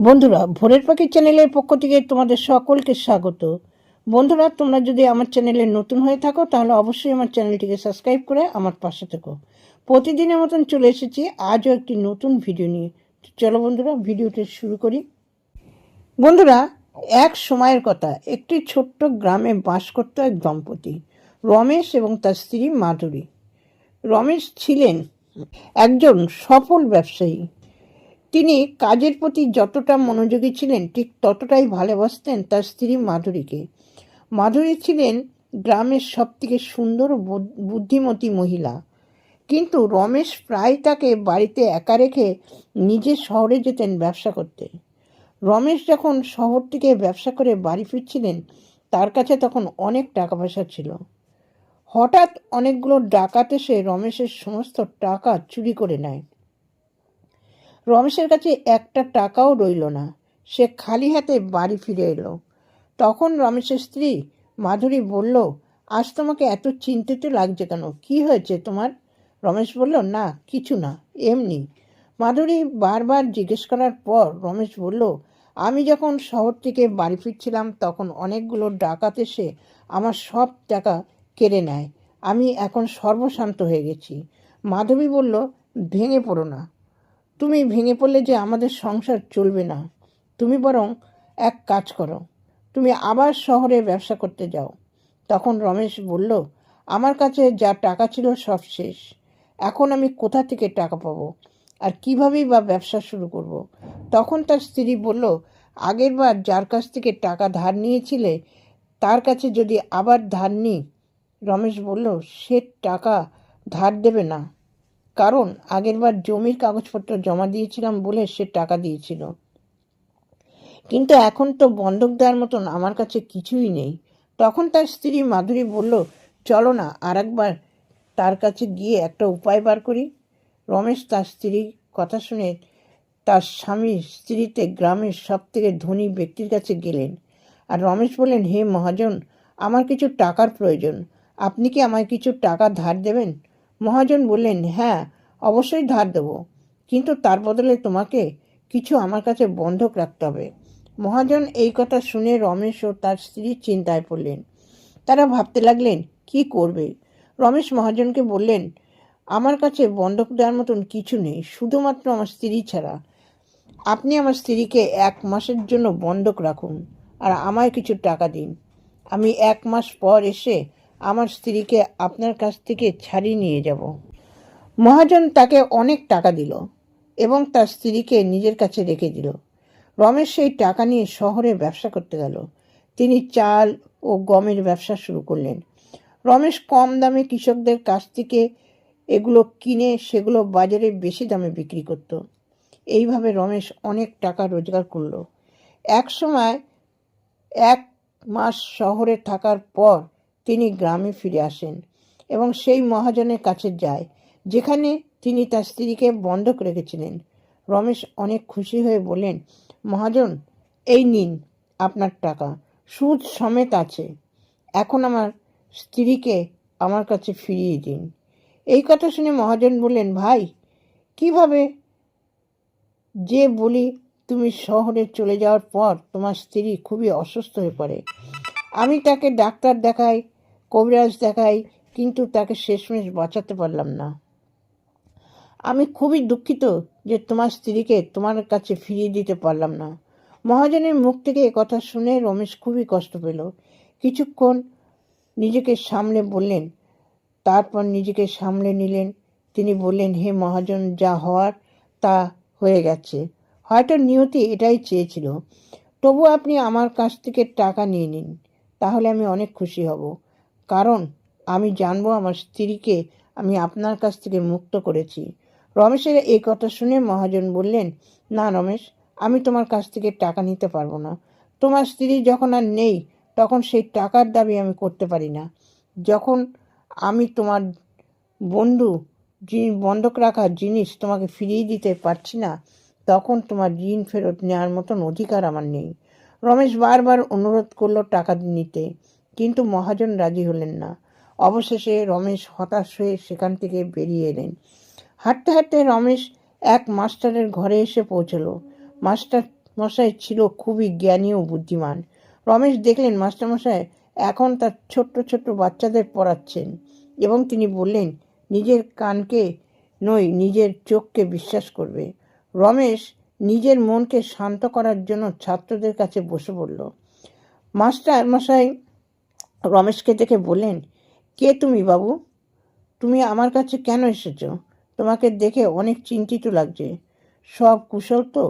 বন্ধুরা, ভোরের পাখি চ্যানেলের পক্ষ থেকে তোমাদের সকলকে স্বাগত। বন্ধুরা, তোমরা যদি আমার চ্যানেলে নতুন হয়ে থাকো, তাহলে অবশ্যই আমার চ্যানেলটিকে সাবস্ক্রাইব করে আমার পাশে থেকো। প্রতিদিনের মতন চলে এসেছি, আজও একটি নতুন ভিডিও নিয়ে। চলো বন্ধুরা ভিডিওটি শুরু করি। বন্ধুরা, এক সময়ের কথা, একটি ছোট্ট গ্রামে বাস করত এক দম্পতি, রমেশ এবং তার স্ত্রী মাধুরী। রমেশ ছিলেন একজন সফল ব্যবসায়ী। তিনি কাজের প্রতি যতটা মনোযোগী ছিলেন, ঠিক ততটাই ভালোবাসতেন তার স্ত্রী মাধুরীকে। মাধুরী ছিলেন গ্রামের সবথেকে সুন্দর বুদ- বুদ্ধিমতী মহিলা। কিন্তু রমেশ প্রায় তাকে বাড়িতে একা রেখে নিজে শহরে যেতেন ব্যবসা করতে। রমেশ যখন শহর থেকে ব্যবসা করে বাড়ি ফিরছিলেন, তার কাছে তখন অনেক টাকা পয়সা ছিল। হঠাৎ অনেকগুলো ডাকাত এসে রমেশের সমস্ত টাকা চুরি করে নেয়। রমেশের কাছে একটা টাকাও রইল না। সে খালি হাতে বাড়ি ফিরে এলো। তখন রমেশের স্ত্রী মাধুরী বলল, আজ তোমাকে এত চিন্তিত লাগছে কেন? কি হয়েছে তোমার? রমেশ বলল, না, কিছু না, এমনি। মাধুরী বারবার জিজ্ঞেস করার পর রমেশ বলল, আমি যখন শহর থেকে বাড়ি ফিরছিলাম, তখন অনেকগুলো ডাকাত এসে আমার সব টাকা কেড়ে নেয়। আমি এখন সর্বশান্ত হয়ে গেছি। মাধবী বলল, ভেঙে পড়ো না। তুমি ভেঙে পড়লে যে আমাদের সংসার চলবে না। তুমি বরং এক কাজ করো। তুমি আবার শহরে ব্যবসা করতে যাও। তখন রমেশ বলল, আমার কাছে যা টাকা ছিল সব শেষ। এখন আমি কোথা থেকে টাকা পাবো? আর কিভাবেই বা ব্যবসা শুরু করব। তখন তার স্ত্রী বলল আগেরবার যার কাছ থেকে টাকা ধার নিয়েছিলে, তার কাছে যদি আবার ধার নিই? রমেশ বলল, সে টাকা ধার দেবে না। কারণ আগেরবার জমির কাগজপত্র জমা দিয়েছিলাম বলে সে টাকা দিয়েছিল। কিন্তু এখন তো বন্ধক দেওয়ার মতন আমার কাছে কিছুই নেই। তখন তার স্ত্রী মাধুরী বলল, চলো না আর একবার তার কাছে গিয়ে একটা উপায় বার করি। রমেশ তার স্ত্রীর কথা শুনে তার স্বামী স্ত্রীতে গ্রামের সব থেকে ধনী ব্যক্তির কাছে গেলেন আর রমেশ বললেন, হে মহাজন, আমার কিছু টাকার প্রয়োজন। আপনি কি আমায় কিছু টাকা ধার দেবেন? মহাজন বললেন হ্যাঁ অবশ্যই ধার দেবো। কিন্তু তার বদলে তোমাকে কিছু আমার কাছে বন্ধক রাখতে হবে। মহাজন এই কথা শুনে রমেশ ও তার স্ত্রী চিন্তায় পড়লেন। তারা ভাবতে লাগলেন, কি করবে? রমেশ মহাজনকে বললেন, আমার কাছে বন্ধক দেওয়ার মতন কিছু নেই, শুধুমাত্র আমার স্ত্রী ছাড়া। আপনি আমার স্ত্রীকে এক মাসের জন্য বন্ধক রাখুন আর আমায় কিছু টাকা দিন। আমি এক মাস পর এসে আমার স্ত্রীকে আপনার কাছ থেকে ছাড়িয়ে নিয়ে যাব। মহাজন তাকে অনেক টাকা দিল এবং তার স্ত্রীকে নিজের কাছে রেখে দিল। রমেশ সেই টাকা নিয়ে শহরে ব্যবসা করতে গেল। তিনি চাল ও গমের ব্যবসা শুরু করলেন। রমেশ কম দামে কৃষকদের কাছ থেকে এগুলো কিনে সেগুলো বাজারে বেশি দামে বিক্রি করত। এইভাবে রমেশ অনেক টাকা রোজগার করল। এক সময় এক মাস শহরে থাকার পর তিনি গ্রামে ফিরে আসেন এবং সেই মহাজনের কাছে যায়, যেখানে তিনি তার স্ত্রীকে বন্ধক রেখেছিলেন। রমেশ অনেক খুশি হয়ে বললেন, মহাজন, এই নিন আপনার টাকা, সুদ সমেত আছে। এখন আমার স্ত্রীকে আমার কাছে ফিরিয়ে দিন। এই কথা শুনে মহাজন বললেন, ভাই, কীভাবে যে বলি তুমি শহরে চলে যাওয়ার পর তোমার স্ত্রী খুবই অসুস্থ হয়ে পড়ে। আমি তাকে ডাক্তার দেখাই কবিরাজ দেখাই, কিন্তু তাকে শেষমেশ বাঁচাতে পারলাম না। আমি খুবই দুঃখিত যে তোমার স্ত্রীকে তোমার কাছে ফিরিয়ে দিতে পারলাম না। মহাজনের মুখ থেকে কথা শুনে রমেশ খুবই কষ্ট পেল। কিছুক্ষণ নিজেকে সামলে বললেন, তারপর নিজেকে সামলে নিলেন। তিনি বললেন, হে মহাজন, যা হওয়ার তা হয়ে গেছে। হয়তো নিয়তি এটাই চেয়েছিল। তবু আপনি আমার কাছ থেকে টাকা নিয়ে নিন, তাহলে আমি অনেক খুশি হব। কারণ আমি জানব আমার স্ত্রীকে আমি আপনার কাছ থেকে মুক্ত করেছি। রমেশের এই কথা শুনে মহাজন বললেন, না রমেশ, আমি তোমার কাছ থেকে টাকা নিতে পারব না। তোমার স্ত্রী যখন আর নেই, তখন সেই টাকার দাবি আমি করতে পারি না। যখন আমি তোমার বন্ধু বন্ধক রাখা জিনিস তোমাকে ফিরিয়ে দিতে পারছি না, তখন তোমার ঋণ ফেরত নেওয়ার মতন অধিকার আমার নেই। রমেশ বারবার অনুরোধ করল টাকা নিতে। কিন্তু মহাজন রাজি হলেন না। অবশেষে রমেশ হতাশ হয়ে সেখান থেকে বেরিয়ে এলেন। হাঁটতে হাঁটতে রমেশ এক মাস্টারের ঘরে এসে পৌঁছলো। মাস্টার মশাই ছিল খুবই জ্ঞানী ও বুদ্ধিমান। রমেশ দেখলেন মাস্টারমশাই এখন তার ছোট্ট ছোট্ট বাচ্চাদের পড়াচ্ছেন এবং তিনি বললেন, নিজের কানকে নই, নিজের চোখকে বিশ্বাস করবে। রমেশ নিজের মনকে শান্ত করার জন্য ছাত্রদের কাছে বসে পড়ল। মাস্টার মশাই রমেশকে দেখে বললেন, কে তুমি বাবু? তুমি আমার কাছে কেন এসেছ? তোমাকে দেখে অনেক চিন্তিত লাগছে। সব কুশল তো?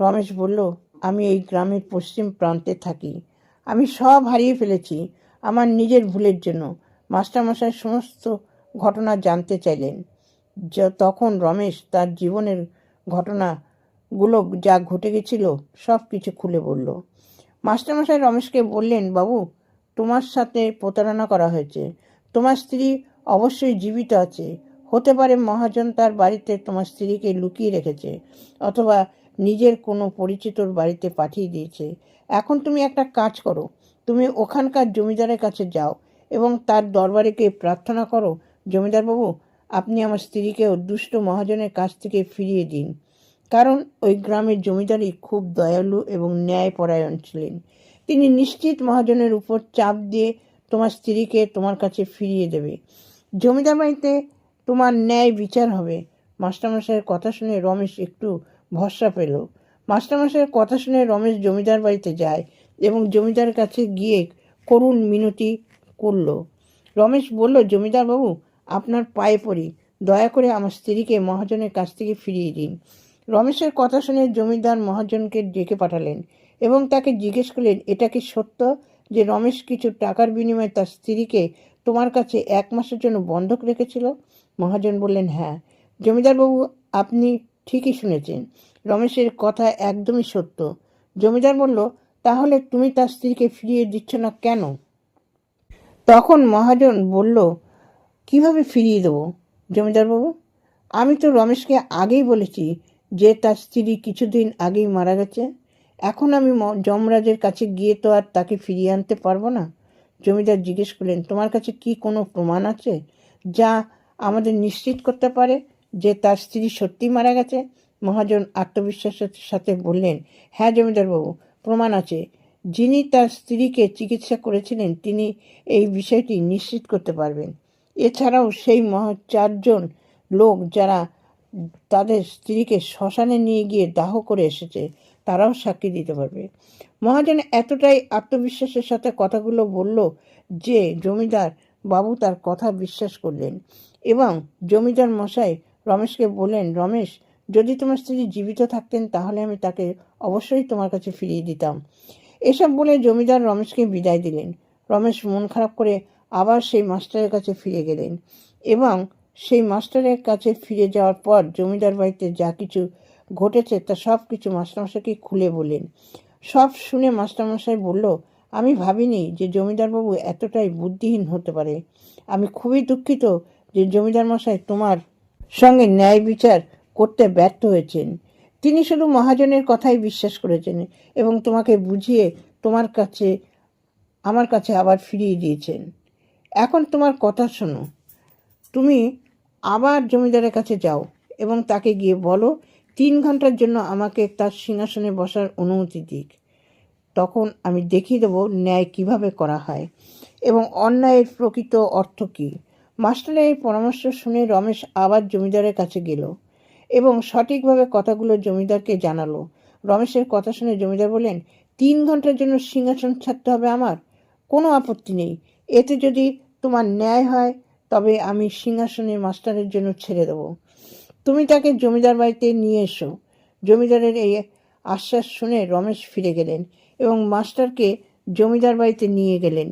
রমেশ বলল, আমি এই গ্রামের পশ্চিম প্রান্তে থাকি। আমি সব হারিয়ে ফেলেছি, আমার নিজের ভুলের জন্য। মাস্টারমশাই সমস্ত ঘটনা জানতে চাইলেন। তখন রমেশ তার জীবনের ঘটনাগুলো যা ঘটে গেছিল সব কিছু খুলে বলল। মাস্টারমশাই রমেশকে বললেন, বাবু তোমার সাথে প্রতারণা করা হয়েছে। তোমার স্ত্রী অবশ্যই জীবিত আছে। হতে পারে মহাজন তার বাড়িতে তোমার স্ত্রীকে লুকিয়ে রেখেছে অথবা নিজের কোনো পরিচিতর বাড়িতে পাঠিয়ে দিয়েছে। এখন তুমি একটা কাজ করো। তুমি ওখানকার জমিদারের কাছে যাও এবং তার দরবারে গিয়ে প্রার্থনা করো জমিদারবাবু আপনি আমার স্ত্রীকে দুষ্ট মহাজনের কাছ থেকে ফিরিয়ে দিন। কারণ ওই গ্রামের জমিদারই খুব দয়ালু এবং ন্যায়পরায়ণ ছিলেন। তিনি নিশ্চিত মহাজনের উপর চাপ দিয়ে তোমার স্ত্রীকে তোমার কাছে ফিরিয়ে দেবে। জমিদার বাড়িতে তোমার ন্যায় বিচার হবে। মাস্টারমশাইয়ের কথা শুনে রমেশ একটু ভরসা পেল। মাস্টারমশাইয়ের কথা শুনে রমেশ জমিদার বাড়িতে যায় এবং জমিদারের কাছে গিয়ে করুণ মিনতি করল। রমেশ বলল, জমিদার বাবু, আপনার পায়ে পড়ি। দয়া করে আমার স্ত্রীকে মহাজনের কাছ থেকে ফিরিয়ে দিন। রমেশের কথা শুনে জমিদার মহাজনকে ডেকে পাঠালেন। এবং তাকে জিজ্ঞেস করলেন, এটা কি সত্য যে রমেশ কিছু টাকার বিনিময়ে তার স্ত্রীকে তোমার কাছে এক মাসের জন্য বন্ধক রেখেছিল? মহাজন বললেন হ্যাঁ। জমিদারবাবু আপনি ঠিকই শুনেছেন। রমেশের কথা একদমই সত্য। জমিদার বলল, তাহলে তুমি তার স্ত্রীকে ফিরিয়ে দিচ্ছ না কেন? তখন মহাজন বলল, কীভাবে ফিরিয়ে দেবো জমিদারবাবু আমি তো রমেশকে আগেই বলেছি যে তার স্ত্রী কিছুদিন আগেই মারা গেছে। এখন আমি যমরাজের কাছে গিয়ে তো আর তাকে ফিরিয়ে আনতে পারব না। জমিদার জিজ্ঞেস করলেন, তোমার কাছে কি কোনো প্রমাণ আছে যা আমাদের নিশ্চিত করতে পারে যে তার স্ত্রী সত্যি মারা গেছে? মহাজন আত্মবিশ্বাসের সাথে বললেন হ্যাঁ জমিদারবাবু, প্রমাণ আছে। যিনি তার স্ত্রীকে চিকিৎসা করেছিলেন, তিনি এই বিষয়টি নিশ্চিত করতে পারবেন। এছাড়াও সেই মহা চারজন লোক যারা তাদের স্ত্রীকে শ্মশানে নিয়ে গিয়ে দাহ করে এসেছে তারাও সাক্ষী দিতে পারবে। মহাজন এতটাই আত্মবিশ্বাসের সাথে কথাগুলো বলল যে, জমিদার বাবু তার কথা বিশ্বাস করলেন এবং জমিদার মশাই রমেশকে বললেন, রমেশ, যদি তোমার স্ত্রী জীবিত থাকতেন তাহলে আমি তাকে অবশ্যই তোমার কাছে ফিরিয়ে দিতাম। এসব বলে জমিদার রমেশকে বিদায় দিলেন। রমেশ মন খারাপ করে আবার সেই মাস্টারের কাছে ফিরে গেলেন এবং সেই মাস্টারের কাছে ফিরে যাওয়ার পর জমিদার বাড়িতে যা কিছু ঘটেছে, তা সব কিছু মাস্টারমশাইকে খুলে বললেন। সব শুনে মাস্টারমশাই বলল, আমি ভাবিনি যে জমিদারবাবু এতটাই বুদ্ধিহীন হতে পারে। আমি খুবই দুঃখিত যে জমিদার মশাই তোমার সঙ্গে ন্যায় বিচার করতে ব্যর্থ হয়েছেন। তিনি শুধু মহাজনের কথাই বিশ্বাস করেছেন এবং তোমাকে বুঝিয়ে তোমার কাছে, আমার কাছে আবার ফিরিয়ে দিয়েছেন। এখন তোমার কথা শোনো। তুমি আবার জমিদারের কাছে যাও এবং তাকে গিয়ে বলো তিন ঘণ্টার জন্য আমাকে তার সিংহাসনে বসার অনুমতি দিক। তখন আমি দেখিয়ে দেবো ন্যায় কীভাবে করা হয় এবং অন্যায়ের প্রকৃত অর্থ কী। মাস্টারের এই পরামর্শ শুনে রমেশ আবার জমিদারের কাছে গেল এবং সঠিকভাবে কথাগুলো জমিদারকে জানালো। রমেশের কথা শুনে জমিদার বললেন, তিন ঘণ্টার জন্য সিংহাসন ছাড়তে হবে আমার? কোনো আপত্তি নেই। এতে যদি তোমার ন্যায় হয়, তবে আমি সিংহাসনে মাস্টারের জন্য ছেড়ে দেবো। তুমি তাকে জমিদার বাড়িতে নিয়ে এসো। জমিদারের এই আশ্বাস শুনে রমেশ ফিরে গেলেন এবং মাস্টারকে জমিদার বাড়িতে নিয়ে গেলেন।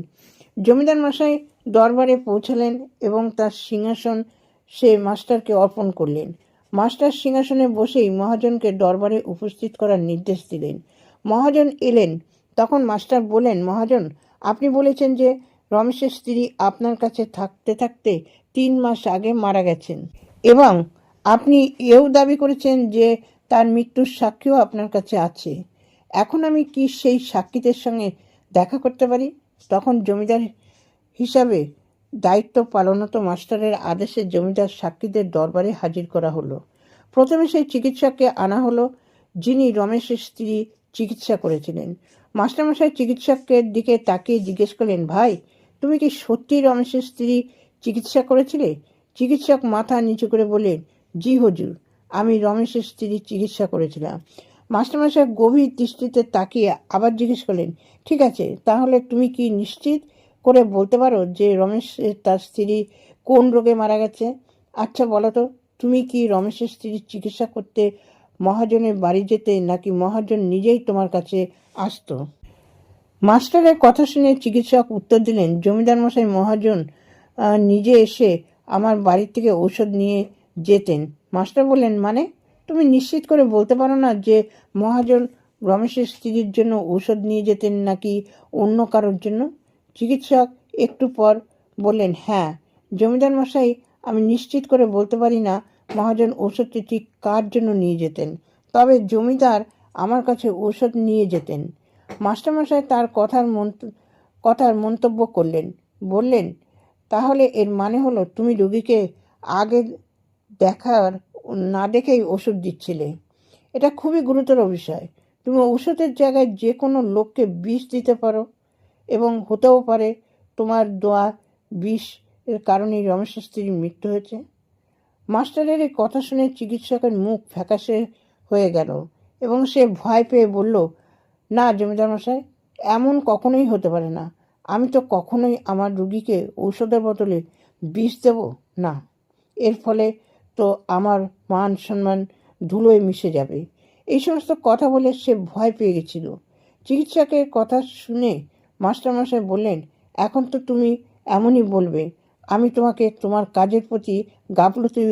জমিদার মশাই দরবারে পৌঁছালেন এবং তার সিংহাসন সে মাস্টারকে অর্পণ করলেন। মাস্টার সিংহাসনে বসেই মহাজনকে দরবারে উপস্থিত করার নির্দেশ দিলেন। মহাজন এলেন। তখন মাস্টার বললেন, মহাজন, আপনি বলেছেন যে রমেশের স্ত্রী আপনার কাছে থাকতে থাকতে তিন মাস আগে মারা গেছেন এবং আপনি এও দাবি করেছেন যে তার মৃত্যুর সাক্ষীও আপনার কাছে আছে। এখন আমি কি সেই সাক্ষীদের সঙ্গে দেখা করতে পারি? তখন জমিদার হিসাবে দায়িত্ব পালনত মাস্টারের আদেশে জমিদার সাক্ষীদের দরবারে হাজির করা হলো। প্রথমে সেই চিকিৎসককে আনা হলো, যিনি রমেশের স্ত্রী চিকিৎসা করেছিলেন। মাস্টারমশাই চিকিৎসকের দিকে তাকিয়ে জিজ্ঞেস করলেন, ভাই, তুমি কি সত্যি রমেশের স্ত্রী চিকিৎসা করেছিলে? চিকিৎসক মাথা নিচু করে বললেন জি হুজুর, আমি রমেশের স্ত্রী চিকিৎসা করেছিলাম। মাস্টারমশাই গভীর দৃষ্টিতে তাকিয়ে আবার জিজ্ঞেস করলেন, ঠিক আছে, তাহলে তুমি কি নিশ্চিত করে বলতে পারো যে রমেশ তার স্ত্রী কোন রোগে মারা গেছে? আচ্ছা বলো তো, তুমি কি রমেশের স্ত্রীর চিকিৎসা করতে মহাজনের বাড়ি যেতে নাকি মহাজন নিজেই তোমার কাছে আসতো? মাস্টারের কথা শুনে চিকিৎসক উত্তর দিলেন জমিদার মশাই মহাজন নিজে এসে আমার বাড়ি থেকে ঔষধ নিয়ে যেতেন মাস্টার বললেন মানে তুমি নিশ্চিত করে বলতে পারো না যে মহাজন রমেশের স্ত্রীর জন্য ঔষধ নিয়ে যেতেন নাকি অন্য কারোর জন্য? চিকিৎসক একটু পর বললেন হ্যাঁ জমিদার মশাই, আমি নিশ্চিত করে বলতে পারি না মহাজন ঔষধটি ঠিক কার জন্য নিয়ে যেতেন, তবে জমিদার আমার কাছে ঔষধ নিয়ে যেতেন। মাস্টারমশাই তার কথার মন্ত- কথার মন্তব্য করলেন, বললেন, তাহলে এর মানে হলো তুমি রোগীকে আগে দেখার, না দেখেই ওষুধ দিচ্ছিলে। এটা খুবই গুরুতর বিষয়। তুমি ওষুধের জায়গায় যে কোনো লোককে বিষ দিতে পারো এবং হতেও পারে তোমার দোয়া বিষ এর কারণেই রমেশের স্ত্রীর মৃত্যু হয়েছে। মাস্টারের এই কথা শুনে চিকিৎসকের মুখ ফ্যাকাশে হয়ে গেল এবং সে ভয় পেয়ে বলল, না জমিদার মশাই, এমন কখনোই হতে পারে না। আমি তো কখনোই আমার রুগীকে ঔষধের বদলে বিষ দেব না। এর ফলে তো আমার মান সম্মান ধুলোয় মিশে যাবে। এই সমস্ত কথা বলে সে ভয় পেয়ে গেছিল। চিকিৎসকের কথা শুনে মাস্টারমশাই বললেন, এখন তো তুমি এমনই বলবে, আমি তোমাকে তোমার কাজের প্রতি গাফলতি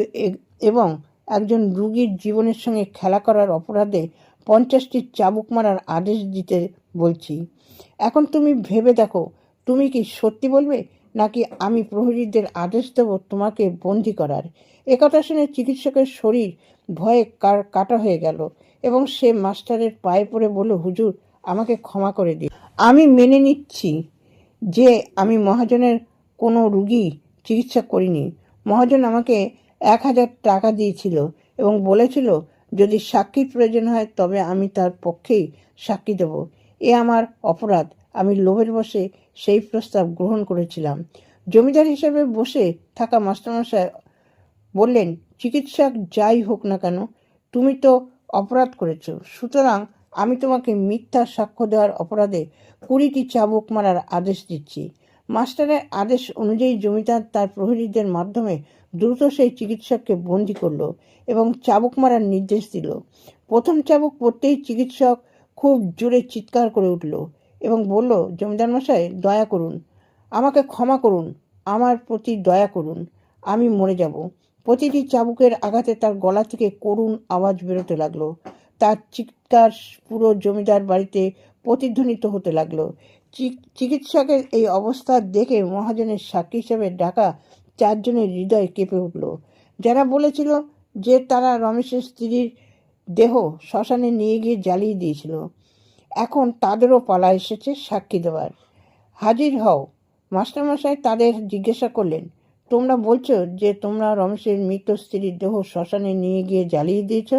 এবং একজন রুগীর জীবনের সঙ্গে খেলা করার অপরাধে পঞ্চাশটি চাবুক মারার আদেশ দিতে বলছি। এখন তুমি ভেবে দেখো, তুমি কি সত্যি বলবে, নাকি আমি প্রহরীদের আদেশ দেব তোমাকে বন্দি করার? একথা শুনে চিকিৎসকের শরীর ভয়ে কার কাটা হয়ে গেল এবং সে মাস্টারের পায়ে পড়ে বলল, হুজুর, আমাকে ক্ষমা করে দিন। আমি মেনে নিচ্ছি যে আমি মহাজনের কোনো রুগী চিকিৎসা করিনি। মহাজন আমাকে এক হাজার টাকা দিয়েছিল এবং বলেছিল, যদি সাক্ষীর প্রয়োজন হয়, তবে আমি তার পক্ষেই সাক্ষী দেব। এ আমার অপরাধ। আমি লোভের বসে সেই প্রস্তাব গ্রহণ করেছিলাম। জমিদার হিসেবে বসে থাকা মাস্টারমশাই বললেন, চিকিৎসক যাই হোক না কেন, তুমি তো অপরাধ করেছ। সুতরাং আমি তোমাকে মিথ্যা সাক্ষ্য দেওয়ার অপরাধে কুড়িটি চাবুক মারার আদেশ দিচ্ছি। মাস্টারের আদেশ অনুযায়ী জমিদার তার প্রহরীদের মাধ্যমে দ্রুত সেই চিকিৎসককে বন্দি করল এবং চাবুক মারার নির্দেশ দিল। প্রথম চাবুক পড়তেই চিকিৎসক খুব জোরে চিৎকার করে উঠল এবং বলল জমিদার মশাই দয়া করুন। আমাকে ক্ষমা করুন। আমার প্রতি দয়া করুন। আমি মরে যাব। প্রতিটি চাবুকের আঘাতে তার গলা থেকে করুণ আওয়াজ বেরোতে লাগল। তার চিৎকার পুরো জমিদার বাড়িতে প্রতিধ্বনিত হতে লাগল। চিকিৎসকের এই অবস্থা দেখে মহাজনের সাক্ষী হিসেবে ডাকা চারজনের হৃদয় কেঁপে উঠল। যারা বলেছিল যে তারা রমেশের স্ত্রীর দেহ শ্মশানে নিয়ে গিয়ে জ্বালিয়ে দিয়েছিল, এখন তাদেরও পালা এসেছে সাক্ষী দেওয়ার হাজির হও। মাস্টারমশাই তাদের জিজ্ঞাসা করলেন তোমরা বলছো যে তোমরা রমেশের মৃত স্ত্রীর দেহ শ্মশানে নিয়ে গিয়ে জ্বালিয়ে দিয়েছ?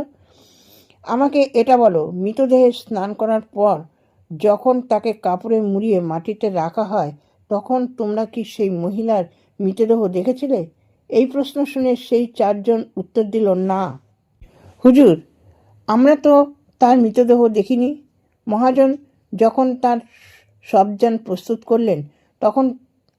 আমাকে এটা বলো, মৃতদেহে স্নান করার পর যখন তাকে কাপড়ে মুড়িয়ে মাটিতে রাখা হয়, তখন তোমরা কি সেই মহিলার মৃতদেহ দেখেছিলে? এই প্রশ্ন শুনে সেই চারজন উত্তর দিল, না। হুজুর, আমরা তো তার মৃতদেহ দেখিনি। মহাজন, যখন তার সবযান প্রস্তুত করলেন, তখন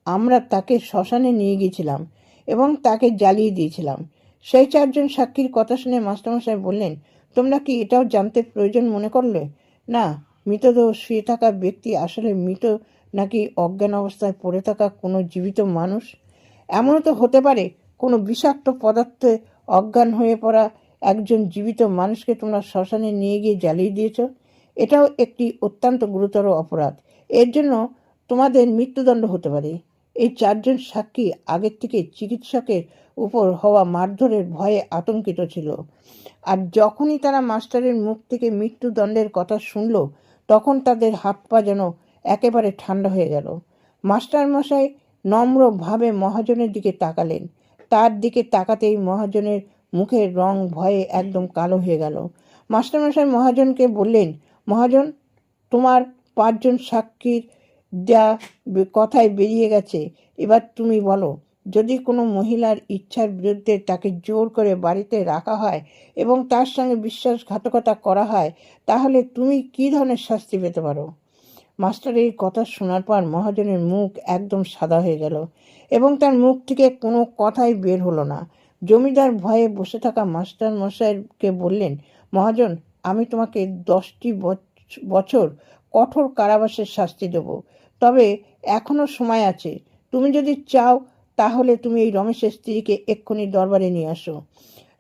আমরা তাকে শ্মশানে নিয়ে গিয়েছিলাম এবং তাকে জ্বালিয়ে দিয়েছিলাম। সেই চারজন সাক্ষীর কথা শুনে মাস্টারমশাই বললেন, তোমরা কি এটাও জানতে প্রয়োজন মনে করলে? না, মৃতদেহ শুয়ে থাকা ব্যক্তি আসলে মৃত নাকি অজ্ঞান অবস্থায় পড়ে থাকা কোনো জীবিত মানুষ? এমনও তো হতে পারে, কোনো বিষাক্ত পদার্থে অজ্ঞান হয়ে পড়া একজন জীবিত মানুষকে তোমরা শ্মশানে নিয়ে গিয়ে জ্বালিয়ে দিয়েছ? এটাও একটি অত্যন্ত গুরুতর অপরাধ। এর জন্য তোমাদের মৃত্যুদণ্ড হতে পারে। এই চারজন সাক্ষী আগের থেকে চিকিৎসকের উপর হওয়া মারধরের ভয়ে আতঙ্কিত ছিল। আর যখনই তারা মাস্টারের মুখ থেকে মৃত্যুদণ্ডের কথা শুনল, তখন তাদের হাত পা যেন একেবারে ঠান্ডা হয়ে গেল। মাস্টার মশাই নম্রভাবে মহাজনের দিকে তাকালেন। তার দিকে তাকাতেই মহাজনের মুখের রং ভয়ে একদম কালো হয়ে গেল। মাস্টারমশাই মহাজনকে বললেন, মহাজন, তোমার পাঁচজন সাক্ষীর বে- কথায় বেরিয়ে গেছে। এবার তুমি বলো, যদি কোনো মহিলার ইচ্ছার বিরুদ্ধে তাকে জোর করে বাড়িতে রাখা হয় এবং তার সঙ্গে বিশ্বাসঘাতকতা করা হয়, তাহলে তুমি কী ধরনের শাস্তি পেতে পারো? মাস্টার, এই কথা শোনার পর মহাজনের মুখ একদম সাদা হয়ে গেল এবং তার মুখ থেকে কোনো কথাই বের হলো না। জমিদার ভয়ে বসে থাকা মাস্টার মশাইকে বললেন, মহাজন, আমি তোমাকে দশটি বছ- বছর কঠোর কারাবাসের শাস্তি দেব। তবে এখনও সময় আছে। তুমি যদি চাও, তাহলে তুমি এই রমেশের স্ত্রীকে এক্ষুনি দরবারে নিয়ে আসো।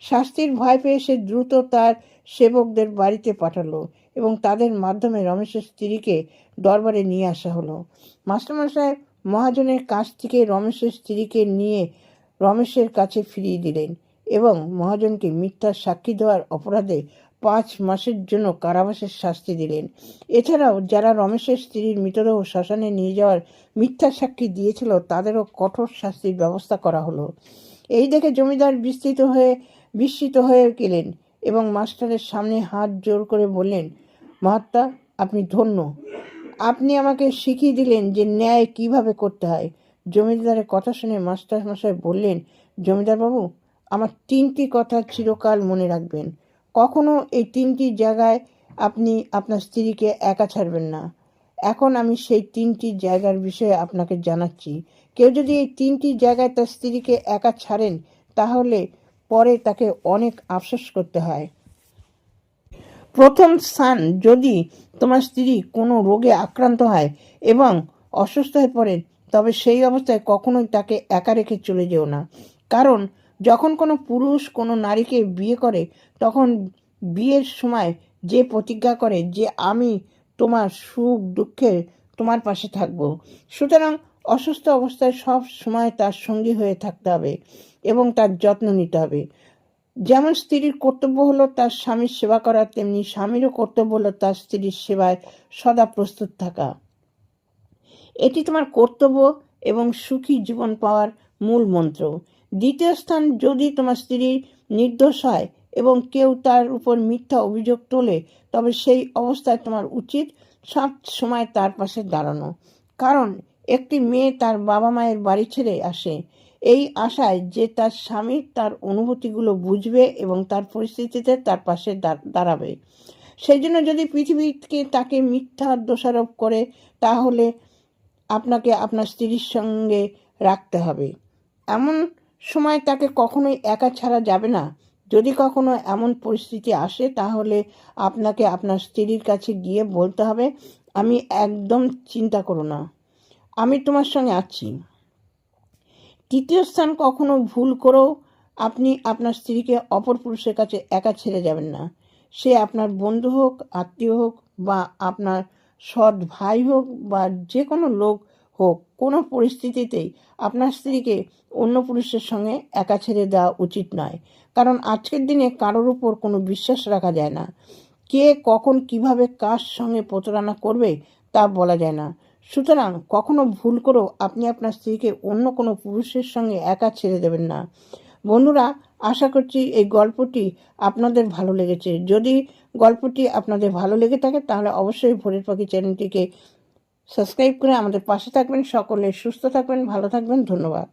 শাস্তির ভয় পেয়ে সে দ্রুত তার সেবকদের বাড়িতে পাঠালো এবং তাদের মাধ্যমে রমেশের স্ত্রীকে দরবারে নিয়ে আসা হলো। মাস্টারমশাই মহাজনের কাছ থেকে রমেশের স্ত্রীকে নিয়ে রমেশের কাছে ফিরিয়ে দিলেন এবং মহাজনকে মিথ্যা সাক্ষী দেওয়ার অপরাধে পাঁচ মাসের জন্য কারাবাসের শাস্তি দিলেন। এছাড়াও যারা রমেশের স্ত্রীর মৃতদেহ শ্মশানে নিয়ে যাওয়ার মিথ্যা সাক্ষী দিয়েছিল, তাদেরও কঠোর শাস্তির ব্যবস্থা করা হলো। এই দেখে জমিদার বিস্তৃত হয়ে, বিস্মিত হয়ে গেলেন এবং মাস্টারের সামনে হাত জোর করে বললেন, মহাত্মা, আপনি ধন্য। আপনি আমাকে শিখিয়ে দিলেন যে ন্যায় কীভাবে করতে হয়। জমিদারের কথা শুনে মাস্টার মশাই বললেন জমিদার বাবু আমার তিনটি কথা চিরকাল মনে রাখবেন। কখনো এই তিনটি জায়গায় আপনি আপনার স্ত্রীকে একা ছাড়বেন না। এখন আমি সেই তিনটি জায়গার বিষয়ে আপনাকে জানাচ্ছি। কেউ যদি এই তিনটি জায়গায় তার স্ত্রীকে একা ছাড়েন, তাহলে পরে তাকে অনেক আফসোস করতে হয়। প্রথম স্থান যদি তোমার স্ত্রী কোনো রোগে আক্রান্ত হয় এবং অসুস্থ হয়ে পড়ে তবে সেই অবস্থায় কখনোই তাকে একা রেখে চলে যেও না। কারণ যখন কোনো পুরুষ কোনো নারীকে বিয়ে করে তখন বিয়ের সময় যে প্রতিজ্ঞা করে যে আমি তোমার সুখ দুঃখে তোমার পাশে থাকব। সুতরাং অসুস্থ অবস্থায় সব সময় তার সঙ্গী হয়ে থাকতে হবে এবং তার যত্ন নিতে হবে। যেমন স্ত্রীর কর্তব্য হলো তার স্বামীর সেবা করা, তেমনি স্বামীরও কর্তব্য হলো তার স্ত্রীর সেবায় সদা প্রস্তুত থাকা। এটি তোমার কর্তব্য এবং সুখী জীবন পাওয়ার মূল মন্ত্র। দ্বিতীয় স্থান, যদি তোমার স্ত্রীর নির্দোষ হয় এবং কেউ তার উপর মিথ্যা অভিযোগ তোলে, তবে সেই অবস্থায় তোমার উচিত সব সময় তার পাশে দাঁড়ানো। কারণ একটি মেয়ে তার বাবা মায়ের বাড়ি ছেড়ে আসে। এই আশায় যে তার স্বামী তার অনুভূতিগুলো বুঝবে এবং তার পরিস্থিতিতে তার পাশে দাঁড়াবে। সেই জন্য যদি পৃথিবীকে তাকে মিথ্যা দোষারোপ করে, তাহলে আপনাকে আপনার স্ত্রীর সঙ্গে রাখতে হবে। এমন সময় তাকে কখনোই একা ছাড়া যাবে না। যদি কখনো এমন পরিস্থিতি আসে, তাহলে আপনাকে আপনার স্ত্রীর কাছে গিয়ে বলতে হবে, আমি একদম চিন্তা করো না। আমি তোমার সঙ্গে আছি। তৃতীয় স্থান কখনো ভুল করেও আপনি আপনার স্ত্রীকে অপর পুরুষের কাছে একা ছেড়ে যাবেন না। সে আপনার বন্ধু হোক, আত্মীয় হোক বা আপনার সৎ ভাই হোক বা যে কোনো লোক হোক, কোনো পরিস্থিতিতেই আপনার স্ত্রীকে অন্য পুরুষের সঙ্গে একা ছেড়ে দেওয়া উচিত নয়। কারণ আজকের দিনে কারোর উপর কোনো বিশ্বাস রাখা যায় না। কে কখন কীভাবে কার সঙ্গে প্রতারণা করবে তা বলা যায় না। সুতরাং কখনো ভুল করেও আপনি আপনার স্ত্রীকে অন্য কোনো পুরুষের সঙ্গে একা ছেড়ে দেবেন না। বন্ধুরা, আশা করছি এই গল্পটি আপনাদের ভালো লেগেছে। যদি গল্পটি আপনাদের ভালো লেগে থাকে, তাহলে অবশ্যই ভোরের পাখি চ্যানেলটিকে সাবস্ক্রাইব করে আমাদের পাশে থাকবেন সকলে সুস্থ থাকবেন ভালো থাকবেন ধন্যবাদ।